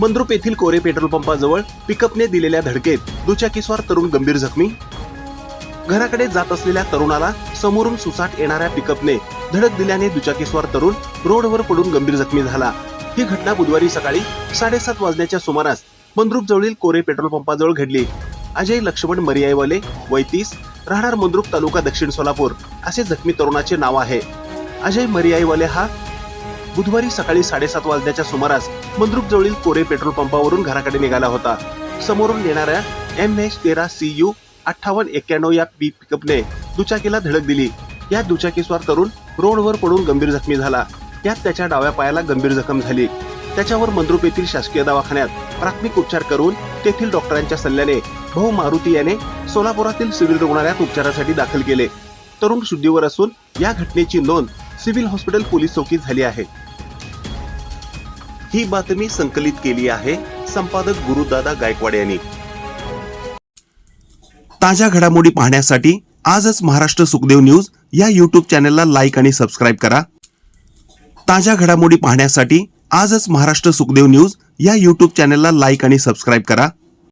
मंद्रुप येथील कोरे पेट्रोल पंपाजवळ पिकअपने दिलेल्या धडकेत दुचाकीस्वार तरुण गंभीर जखमी. घराकडे जात असलेल्या तरुणाला समोरून सुसाट येणाऱ्या पिकअपने धडक दिल्याने दुचाकीस्वार तरुण रोडवर पडून गंभीर जखमी झाला. ही घटना बुधवारी सकाळी साडेसात वाजण्याच्या सुमारास मंद्रुप जवळील कोरे पेट्रोल पंपाजवळ घडली. अजय लक्ष्मण मरियाईवाले वय तीस राहणार मंद्रुप तालुका दक्षिण सोलापूर असे जखमी तरुणाचे नाव आहे. अजय मरियाईवाले हा बुधवारी सकाळी साडेसात वाजण्याच्या सुमारास मंद्रुप जवळील कोरे पेट्रोल पंपावरून घराकडे निघाला होता. समोरून येणाऱ्या एम एच तेरा सी यू अठ्ठावन्न एक्क्याण्णव या पी पिकअपने दुचाकीला धडक दिली. या दुचाकीस्वार तरुण रोडवर पडून गंभीर जखमी झाला. यात त्याच्या डाव्या पायाला गंभीर जखम झाली. त्याच्यावर मंद्रुप येथील शासकीय दवाखान्यात प्राथमिक उपचार करून तेथील डॉक्टरांच्या सल्ल्याने भाऊ मारुती याने सोलापुरातील सिव्हिल रुग्णालयात उपचारासाठी दाखल केले. तरुण शुद्धीवर असून या घटनेची नोंद सिव्हिल हॉस्पिटल पोलीस चौकी झाली आहे. ही बातमी संकलित केली आहे संपादक गुरुदादा गायकवाड यांनी. ताज्या घडामोडी पाहण्यासाठी आजच महाराष्ट्र सुखदेव न्यूज या यूट्यूब चॅनलला लाईक आणि सबस्क्राईब करा. ताज्या घडामोडी पाहण्यासाठी आजच महाराष्ट्र सुखदेव न्यूज या यूट्यूब चॅनलला लाईक आणि सबस्क्राईब करा.